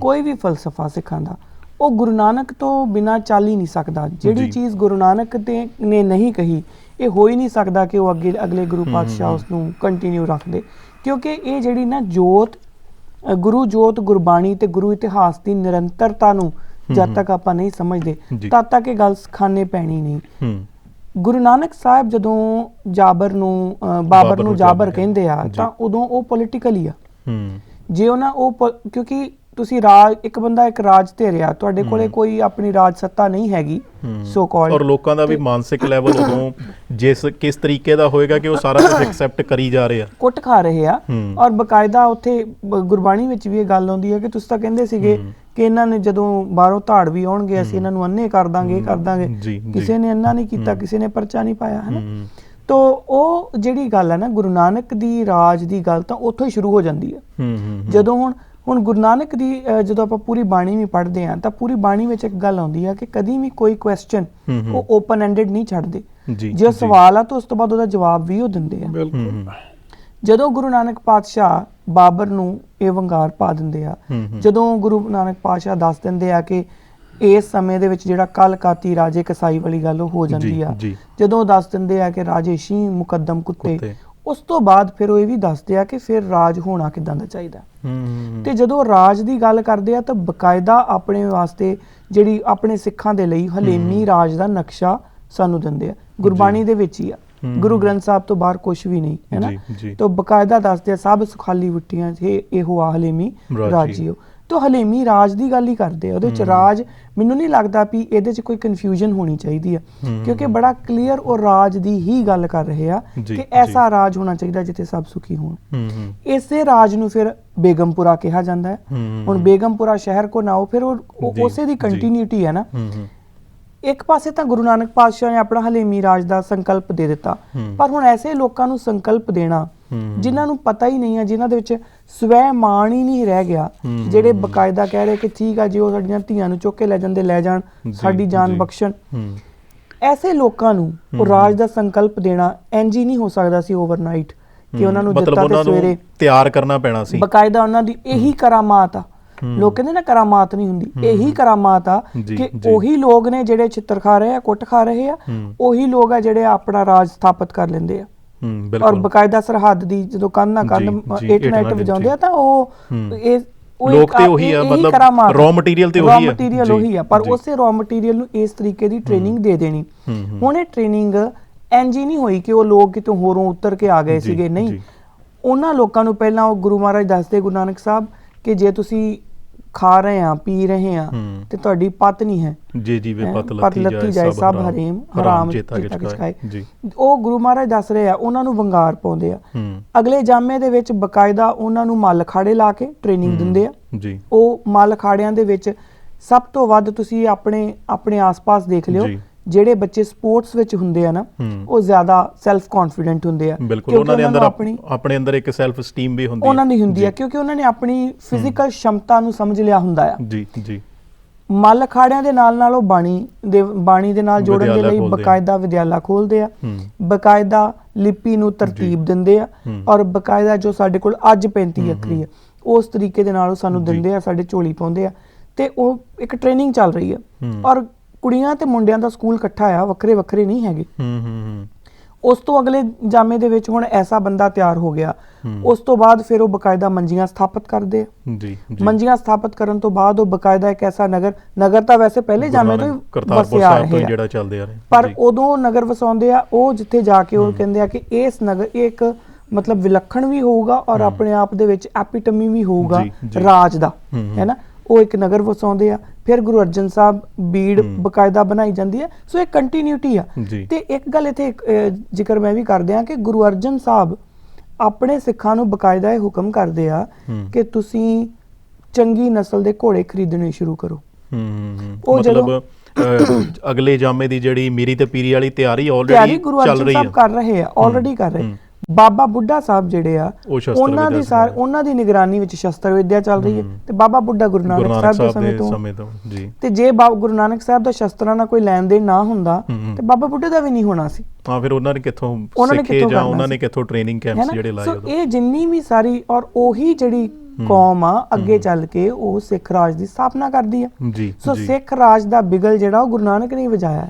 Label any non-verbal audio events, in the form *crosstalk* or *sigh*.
ਕੋਈ ਵੀ ਫਲਸਫਾ ਸਿੱਖਾਂ ਦਾ ਉਹ ਗੁਰੂ ਨਾਨਕ ਤੋਂ ਬਿਨਾ ਚੱਲ ਹੀ ਨਹੀਂ ਸਕਦਾ ਜਿਹੜੀ। ਚੀਜ਼ ਗੁਰੂ ਨਾਨਕ ਤੇ ਨੇ ਨਹੀਂ ਕਹੀ ਇਹ ਹੋ ਹੀ ਨਹੀਂ ਸਕਦਾ ਕਿ ਉਹ ਅੱਗੇ ਅਗਲੇ ਗੁਰੂ ਪਾਤਸ਼ਾਹ। ਉਸ ਨੂੰ ਕੰਟੀਨਿਊ ਰੱਖਦੇ ਕਿਉਂਕਿ ਇਹ ਜਿਹੜੀ ਨਾ ਜੋਤ ਗੁਰੂ ਜੋਤ ਗੁਰਬਾਣੀ ਤੇ ਗੁਰੂ ਇਤਿਹਾਸ ਦੀ ਨਿਰੰਤਰਤਾ ਨੂੰ ਜਦ। ਤੱਕ ਆਪਾਂ ਨਹੀਂ ਸਮਝਦੇ। ਤਦ ਤੱਕ ਇਹ ਗੱਲ ਸਿਖਾਣੇ ਪੈਣੀ ਨਹੀਂ ਗੁਰੂ ਨਾਨਕ ਸਾਹਿਬ ਜਦੋਂ ਜਾਬਰ ਨੂੰ ਬਾਬਰ ਨੂੰ ਜਾਬਰ ਕਹਿੰਦੇ ਆ। ਤਾਂ ਉਦੋਂ ਉਹ ਪੋਲੀਟੀਕਲੀ ਆ ਜੇ ਉਹਨਾਂ ਉਹ ਕਿਉਂਕਿ ਤੁਸੀਂ ਰਾਜ ਇੱਕ ਬੰਦਾ ਇੱਕ ਰਾਜ ਤੇ ਰਿਹਾ ਤੁਹਾਡੇ ਕੋਲੇ। ਕੋਈ ਆਪਣੀ ਰਾਜ ਸੱਤਾ ਨਹੀਂ ਹੈਗੀ। ਸੋ ਕਾਲਡ ਔਰ ਲੋਕਾਂ ਦਾ ਵੀ ਮਾਨਸਿਕ ਲੈਵਲ *coughs* ਉਦੋਂ ਜਿਸ ਕਿਸ ਤਰੀਕੇ ਦਾ ਹੋਏਗਾ ਕਿ ਉਹ ਸਾਰਾ ਕੁਝ ਐਕਸੈਪਟ ਕਰੀ ਜਾ ਰਹੇ ਆ ਕੁੱਟ ਖਾ ਰਹੇ ਆ। ਔਰ ਬਕਾਇਦਾ ਉੱਥੇ ਗੁਰਬਾਣੀ ਵਿੱਚ ਵੀ ਇਹ ਗੱਲ ਆਉਂਦੀ ਹੈ ਕਿ ਤੁਸੀਂ ਤਾਂ ਕਹਿੰਦੇ ਸੀਗੇ। ਕਿ ਇਹਨਾਂ ਨੇ ਜਦੋਂ ਬਾਹਰੋਂ ਧਾੜ ਵੀ ਆਉਣਗੇ ਅਸੀਂ ਇਹਨਾਂ ਨੂੰ ਅੰਨੇ ਕਰ ਦਾਂਗੇ ਕਰ ਦਾਂਗੇ। ਕਿਸੇ ਨੇ ਅੰਨਾ ਨਹੀਂ ਕੀਤਾ। ਕਿਸੇ ਨੇ ਪਰਚਾ ਨਹੀਂ ਪਾਇਆ ਹੈ ਨਾ ਤੋ ਉਹ ਜਿਹੜੀ ਗੱਲ ਹੈ ਨਾ ਗੁਰੂ ਨਾਨਕ ਦੀ ਰਾਜ ਦੀ ਗੱਲ ਤਾਂ ਉੱਥੋਂ ਹੀ ਸ਼ੁਰੂ ਹੋ ਜਾਂਦੀ ਹੈ ਹੂੰ ਹੂੰ ਜਦੋਂ ਹੁਣ ਹੁਣ ਗੁਰੂ ਨਾਨਕ ਦੀ ਜਦੋਂ ਆਪਾਂ ਪੂਰੀ ਬਾਣੀ ਵੀ ਪੜ੍ਹਦੇ ਆ ਤਾਂ ਪੂਰੀ ਬਾਣੀ ਵਿੱਚ ਇੱਕ ਗੱਲ ਆਉਂਦੀ ਆ ਕਿ ਕਦੀ ਵੀ ਕੋਈ ਕੁਐਸਚਨ। ਉਹ ਓਪਨ ਐਂਡਡ ਨਹੀਂ ਛੱਡਦੇ ਜੀ ਸਵਾਲ ਆ ਤਾਂ ਉਸ ਤੋਂ ਬਾਅਦ ਉਹਦਾ ਜਵਾਬ ਵੀ ਉਹ ਦਿੰਦੇ ਆ ਜਦੋਂ ਗੁਰੂ ਨਾਨਕ ਪਾਤਸ਼ਾਹ ਬਾਬਰ ਨੂੰ ਇਹ ਵੰਗਾਰ ਪਾ ਦਿੰਦੇ ਆ। ਜਦੋਂ ਗੁਰੂ ਨਾਨਕ ਪਾਤਸ਼ਾਹ ਦੱਸ ਦਿੰਦੇ ਆ ਕਿ ਇਸ ਸਮੇਂ ਦੇ ਵਿੱਚ ਜਿਹੜਾ ਕੱਲ ਕਾਤੀ ਰਾਜੇ ਕਸਾਈ ਵਾਲੀ ਗੱਲ ਉਹ ਹੋ ਜਾਂਦੀ ਆ। ਜਦੋਂ ਦੱਸ ਦਿੰਦੇ ਆ ਕਿ ਰਾਜੇ ਸ਼ੀ ਮੁਕੱਦਮ ਕੁੱਤੇ। ਉਸ ਤੋਂ ਬਾਅਦ ਫਿਰ ਉਹ ਇਹ ਵੀ ਦੱਸਦੇ ਆ ਕਿ ਫਿਰ ਰਾਜ ਹੋਣਾ ਕਿਦਾਂ ਦਾ ਚਾਹੀਦਾ। ਤੇ ਜਦੋਂ ਰਾਜ ਦੀ ਗੱਲ ਕਰਦੇ ਆ ਤਾਂ ਬਕਾਇਦਾ ਆਪਣੇ ਵਾਸਤੇ ਜਿਹੜੀ ਆਪਣੇ ਸਿੱਖਾਂ ਦੇ ਲਈ ਹਲੇਮੀ ਰਾਜ ਦਾ ਨਕਸ਼ਾ ਸਾਨੂੰ ਦਿੰਦੇ ਆ। ਗੁਰਬਾਣੀ ਦੇ ਵਿੱਚ ਹੀ ਆ। ਗੁਰੂ ਗ੍ਰੰਥ ਸਾਹਿਬ ਤੋਂ ਬਾਹਰ ਕੁਝ ਵੀ ਨਹੀਂ ਹੈ ਨਾ। ਤਾਂ ਬਕਾਇਦਾ ਦੱਸਦੇ ਆ ਸਭ ਸੁਖਾਲੀ ਵੁੱਟੀਆਂ ਇਹ ਇਹੋ ਆ ਹਲੇਮੀ ਰਾਜੀ। ਰਾਜੀਓ। ਤਾਂ ਹਲੇਮੀ ਰਾਜ ਦੀ ਗੱਲ ਹੀ ਕਰਦੇ ਆ ਉਹਦੇ ਹੂੰ। ਰਾਜ ਮੈਨੂੰ ਨਹੀਂ ਲੱਗਦਾ ਵੀ ਇਹਦੇ 'ਚ ਕੋਈ ਕਨਫਿਊਜ਼ਨ ਹੋਣੀ ਚਾਹੀਦੀ ਆ ਹੂੰ। ਕਿਉਂਕਿ ਬੜਾ ਕਲੀਅਰ ਉਹ ਰਾਜ ਦੀ ਹੀ ਗੱਲ ਕਰ ਰਹੇ ਆ ਕਿ। ਐਸਾ ਰਾਜ ਹੋਣਾ ਚਾਹੀਦਾ ਜਿੱਥੇ ਸਭ ਸੁਖੀ ਹੋਣ ਹੂੰ ਹੂੰ ਇਸੇ ਰਾਜ ਨੂੰ ਫਿਰ ਬੇਗਮਪੁਰਾ ਕਿਹਾ ਜਾਂਦਾ ਹੈ ਹੂੰ। ਹੁਣ ਬੇਗਮਪੁਰਾ ਸ਼ਹਿਰ ਕੋ ਨਾਓ ਫਿਰ ਉਹ ਉਸੇ ਦੀ। ਕੰਟੀਨਿਊਟੀ ਹੈ ਨਾ ਹੂੰ ਹੂੰ ਇੱਕ ਪਾਸੇ ਤਾਂ ਗੁਰੂ ਨਾਨਕ ਪਾਤਸ਼ਾਹ ਨੇ ਆਪਣਾ ਹਲੇਮੀ ਰਾਜ ਦਾ ਸੰਕਲਪ ਦੇ ਦਿੱਤਾ ਹੂੰ। ਪਰ ਹੁਣ ਐਸੇ ਲੋਕਾਂ ਨੂੰ ਸੰਕਲਪ ਦੇਣਾ ਹੂੰ। ਜਿਨ੍ਹਾਂ ਨੂੰ ਪਤਾ ਹੀ ਨਹੀਂ ਹੈ ਜਿਨ੍ਹਾਂ ਦੇ ਵਿੱਚ ਸਵੈ ਮਾਣ ਹੀ ਨਹੀਂ ਰਹਿ ਗਿਆ। ਜਿਹੜੇ ਬਕਾਇਦਾ ਕਹਿ ਰਹੇ ਕਿ ਠੀਕ ਆ ਜੇ ਉਹ ਸਾਡੀਆਂ ਧੀਆਂ ਨੂੰ ਚੁੱਕ ਕੇ ਲੈ ਜਾਂਦੇ ਲੈ ਜਾਣ ਸਾਡੀ ਜਾਨ। ਬਖਸ਼ਣ ਐਸੇ ਲੋਕਾਂ ਨੂੰ। ਰਾਜ ਦਾ ਸੰਕਲਪ ਦੇਣਾ ਇੰਜ ਹੀ ਨਹੀਂ ਹੋ ਸਕਦਾ ਸੀ ਓਵਰਨਾਈਟ ਕਿ ਉਹਨਾਂ ਨੂੰ ਦਿੱਤਾ ਤੇ ਸਵੇਰੇ ਤਿਆਰ ਕਰਨਾ ਪੈਣਾ ਸੀ ਬਕਾਇਦਾ ਉਹਨਾਂ ਦੀ ਇਹੀ ਕਰਾਮਾਤ ਆ। ਲੋਕ ਕਹਿੰਦੇ ਨਾ ਕਰਾਮਾਤ ਨਹੀਂ ਹੁੰਦੀ ਇਹੀ ਕਰਾਮਾਤ ਆ ਕਿ। ਉਹੀ ਲੋਕ ਨੇ ਜਿਹੜੇ ਚਿੱਤਰ ਖਾ ਰਹੇ ਆ ਕੁੱਟ ਖਾ ਰਹੇ ਆ। ਉਹੀ ਲੋਕ ਆ ਜਿਹੜੇ ਆਪਣਾ ਰਾਜ ਸਥਾਪਿਤ ਕਰ ਲੈਂਦੇ ਆ ਹੂੰ ਔਰ ਬਿਲਕੁਲ ਬਕਾਇਦਾ ਸਰਹੱਦ ਦੀ ਜਦੋਂ ਕੰਨ ਨਾ ਕੰਨ ਜੀ, ਨਾਈਟ ਵਜਾਉਂਦੇ ਆ ਤਾਂ ਉਹ। ਇਹ ਉਹ ਲੋਕ ਇੱਕ ਤੇ ਉਹੀ ਆ, ਇਹੀ ਮਤਲਬ ਕਰਾਮਾਤ raw material ਤੇ raw ਉਹੀ ਆ। material ਜੀ, ਉਹੀ ਆ ਪਰ ਜੀ। ਉਸੇ raw material ਨੂੰ ਇਸ ਤਰੀਕੇ ਦੀ ਟ੍ਰੇਨਿੰਗ ਦੇ ਦੇਣੀ ਹੂੰ, ਹੂੰ। ਹੁਣ ਇਹ ਟ੍ਰੇਨਿੰਗ ਹੀ ਨਹੀਂ ਹੋਈ ਕਿ ਉਹ ਲੋਕ ਕਿਤੋਂ ਹੋਰੋਂ ਉਤਰ ਕੇ ਆ ਗਏ ਜੀ, ਸੀਗੇ ਨਹੀਂ ਜੀ। ਉਹਨਾਂ ਲੋਕਾਂ ਨੂੰ ਪਹਿਲਾਂ ਉਹ ਗੁਰੂ ਮਹਾਰਾਜ ਦੱਸਦੇ ਗੁਰੂ ਨਾਨਕ ਸਾਹਿਬ ਕਿ ਜੇ ਤੁਸੀਂ ਖਾ ਰਹੇ ਆ ਪੀ ਰਹੇ ਆ ਹੂੰ। ਤੇ ਤੁਹਾਡੀ ਪਤ ਨਹੀਂ ਹੈ। ਜੇ ਜੀਵੇ ਹੈਂ, ਪਤ ਲੱਤੀ ਜਾਏ ਸਭ ਹਰੇਮ ਹਰਾਮ ਚੇਤਾ ਕਿਛ ਖਾਏ। ਜੀ। ਉਹ ਗੁਰੂ ਮਹਾਰਾਜ ਦੱਸ ਰਹੇ ਆ ਉਹਨਾਂ ਨੂੰ ਵੰਗਾਰ ਪਾਉਂਦੇ ਆ। ਹੂੰ। ਅਗਲੇ ਜਾਮੇ ਦੇ ਵਿੱਚ ਬਕਾਇਦਾ ਉਹਨਾਂ ਨੂੰ ਮੱਲ ਖਾੜੇ ਲਾ ਕੇ ਟ੍ਰੇਨਿੰਗ ਦਿੰਦੇ ਆ। ਜੀ। ਉਹ ਮੱਲ ਖਾੜਿਆਂ ਦੇ ਵਿੱਚ ਸਭ ਤੋਂ ਵੱਧ ਤੁਸੀਂ ਆਪਣੇ ਆਪਣੇ ਆਸ-ਪਾਸ ਦੇਖ ਲਿਓ। ਜੀ। ਜਿਹੜੇ ਬੱਚੇ ਸਪੋਰਟਸ ਵਿੱਚ ਹੁੰਦੇ ਆ ਨਾ ਹੂੰ। ਉਹ ਜ਼ਿਆਦਾ ਸੈਲਫ ਕੌਨਫੀਡੈਂਟ ਹੁੰਦੇ ਆ। ਬਿਲਕੁਲ ਕਿਉਂਕਿ ਉਹਨਾਂ ਦੇ ਅੰਦਰ ਆਪਣੇ ਅੰਦਰ ਇੱਕ ਸੈਲਫ ਸਟੀਮ ਵੀ ਹੁੰਦੀ ਉਹਨਾਂ ਦੀ ਹੁੰਦੀ ਹੈ ਕਿਉਂਕਿ ਉਹਨਾਂ ਨੇ ਆਪਣੀ ਫਿਜ਼ੀਕਲ ਸ਼ਮਤਾ ਨੂੰ ਸਮਝ ਲਿਆ ਹੁੰਦਾ ਆ। ਜੀ ਜੀ। ਮੱਲ ਅਖਾੜਿਆਂ ਦੇ ਨਾਲ ਨਾਲ ਉਹ ਬਾਣੀ ਦੇ ਬਾਣੀ ਦੇ ਨਾਲ ਜੋੜਨ ਦੇ ਲਈ। ਬਕਾਇਦਾ ਵਿਦਿਆਲਾ ਖੋਲਦੇ ਆ। ਹੂੰ। ਬਕਾਇਦਾ ਲਿਪੀ ਨੂੰ ਤਰਤੀਬ ਦਿੰਦੇ ਆ ਹੂੰ। ਔਰ ਬਕਾਇਦਾ ਜੋ ਸਾਡੇ ਕੋਲ ਅੱਜ 35 ਅੱਖਰੀ ਹੈ। ਉਸ ਤਰੀਕੇ ਦੇ ਨਾਲ ਉਹ ਸਾਨੂੰ। ਦਿੰਦੇ ਆ ਸਾਡੇ ਝੋਲੀ ਪਾਉਂਦੇ ਆ। ਤੇ ਉਹ ਇੱਕ ਟ੍ਰੇਨਿੰਗ ਚੱਲ ਰਹੀ ਹੈ ਹੂੰ। ਔਰ ਕੁੜੀਆਂ ਤੇ ਮੁੰਡਿਆਂ ਦਾ ਸਕੂਲ ਇਕੱਠਾ ਆ ਵੱਖਰੇ ਵੱਖਰੇ ਨਹੀਂ ਹੈਗੇ। ਹੂੰ ਹੂੰ ਹੂੰ। ਉਸ ਤੋਂ ਅਗਲੇ ਜਾਮੇ ਦੇ ਵਿੱਚ ਹੁਣ ਐਸਾ ਬੰਦਾ ਤਿਆਰ ਹੋ ਗਿਆ। ਉਸ ਤੋਂ ਬਾਅਦ ਫਿਰ ਉਹ ਬਕਾਇਦਾ ਮੰਜੀਆਂ ਸਥਾਪਿਤ ਕਰਦੇ ਜੀ ਮੰਜੀਆਂ ਸਥਾਪਿਤ ਕਰਨ ਤੋਂ ਬਾਅਦ ਉਹ ਬਕਾਇਦਾ ਇੱਕ ਐਸਾ ਨਗਰ ਨਗਰ ਤਾਂ ਵੈਸੇ ਪਹਿਲੇ ਜਾਮੇ ਤੋਂ ਕਰਤਾਰਪੁਰ ਸਾਹਿਬ ਤੋਂ ਜਿਹੜਾ ਚੱਲਦੇ ਆ ਰਹੇ। ਪਰ। ਉਦੋਂ ਨਗਰ ਵਸਾਉਂਦੇ ਆ ਉਹ ਜਿੱਥੇ ਜਾ ਕੇ ਉਹ ਕਹਿੰਦੇ ਆ ਕਿ ਇਸ ਨਗਰ ਇਹ ਇੱਕ ਮਤਲਬ ਵਿਲੱਖਣ ਵੀ ਹੋਊਗਾ ਔਰ ਆਪਣੇ ਆਪ ਦੇ ਵਿੱਚ ਐਪੀਟਮੀ ਵੀ ਹੋਊਗਾ। ਰਾਜ ਦਾ ਹੂੰ, ਹੂੰ। ਹੈ ਨਾ? ਉਹ ਇੱਕ ਨਗਰ ਵਸਾਉਂਦੇ ਆ ਫਿਰ ਗੁਰੂ ਅਰਜਨ ਸਾਹਿਬ ਬੀੜ। ਬਕਾਇਦਾ ਬਣਾਈ ਜਾਂਦੀ ਹੈ ਸੋ ਇਹ ਕੰਟੀਨਿਊਟੀ ਆ। ਤੇ ਇੱਕ ਗੱਲ ਇੱਥੇ ਜ਼ਿਕਰ ਮੈਂ ਵੀ ਕਰਦੇ ਆ ਕਿ ਗੁਰੂ ਅਰਜਨ ਸਾਹਿਬ ਆਪਣੇ ਸਿੱਖਾਂ ਨੂੰ ਬਕਾਇਦਾ ਇਹ ਹੁਕਮ ਕਰਦੇ ਆ। ਕਿ ਤੁਸੀਂ ਚੰਗੀ ਨਸਲ ਦੇ ਘੋੜੇ ਖਰੀਦਣੇ ਸ਼ੁਰੂ ਕਰੋ ਉਹ ਮਤਲਬ ਅਗਲੇ ਜਾਮੇ ਦੀ ਜਿਹੜੀ ਮੀਰੀ ਤੇ ਪੀਰੀ ਵਾਲੀ ਤਿਆਰੀ ਤਿਆਰੀ ਆਲਰੇਡੀ ਗੁਰੂ ਚੱਲ ਅਰਜਨ ਰਹੀ ਸਾਹਿਬ ਹੈ ਕਰ ਰਹੇ ਆ ਆਲਰੇਡੀ ਕਰ ਰਹੇ। ਬਾਬਾ ਬੁੱਢਾ ਸਾਹਿਬ ਜਿਹੜੇ ਆ ਉਹ ਸ਼ਸਤਰ ਉਹਨਾਂ ਦੀ ਸਾਰ। ਉਹਨਾਂ ਦੀ ਨਿਗਰਾਨੀ ਵਿੱਚ ਸ਼ਸਤਰ ਵਿਦਿਆ ਚੱਲ ਰਹੀ ਹੈ। ਤੇ ਬਾਬਾ ਬੁੱਢਾ ਗੁਰੂ ਨਾਨਕ ਸਾਹਿਬ ਦੇ ਸਮੇਂ ਤੋਂ। ਜੀ। ਤੇ ਜੇ ਬਾਬਾ ਗੁਰੂ ਨਾਨਕ ਸਾਹਿਬ ਦਾ ਸ਼ਸਤਰਾਂ ਨਾਲ ਕੋਈ ਲੈਣ ਦੇਣ ਨਾ ਹੁੰਦਾ। ਤੇ ਬਾਬਾ ਬੁੱਢੇ ਦਾ ਵੀ ਨਹੀਂ ਹੋਣਾ ਸੀ। ਹਾਂ ਫਿਰ ਉਹਨਾਂ ਨੇ ਕਿੱਥੋਂ ਸਿੱਖੇ ਜਾਂ ਉਹਨਾਂ? ਨੇ ਕਿੱਥੋਂ ਟ੍ਰੇਨਿੰਗ ਕੈਂਪਸ ਜਿਹੜੇ ਲਾਏ ਉਦੋਂ? ਇਹ ਜਿੰਨੀ ਵੀ ਸਾਰੀ ਔਰ ਉਹੀ ਜਿਹੜੀ ਕੌਮ ਆ ਅੱਗੇ ਚੱਲ ਕੇ ਉਹ ਸਿੱਖ ਰਾਜ ਦੀ ਸਥਾਪਨਾ ਕਰਦੀ ਆ। ਜੀ ਸੋ ਸਿੱਖ ਰਾਜ ਦਾ ਬਿਗਲ ਜਿਹੜਾ ਉਹ ਗੁਰੂ ਨਾਨਕ ਨੇ ਹੀ ਵਜਾਇਆ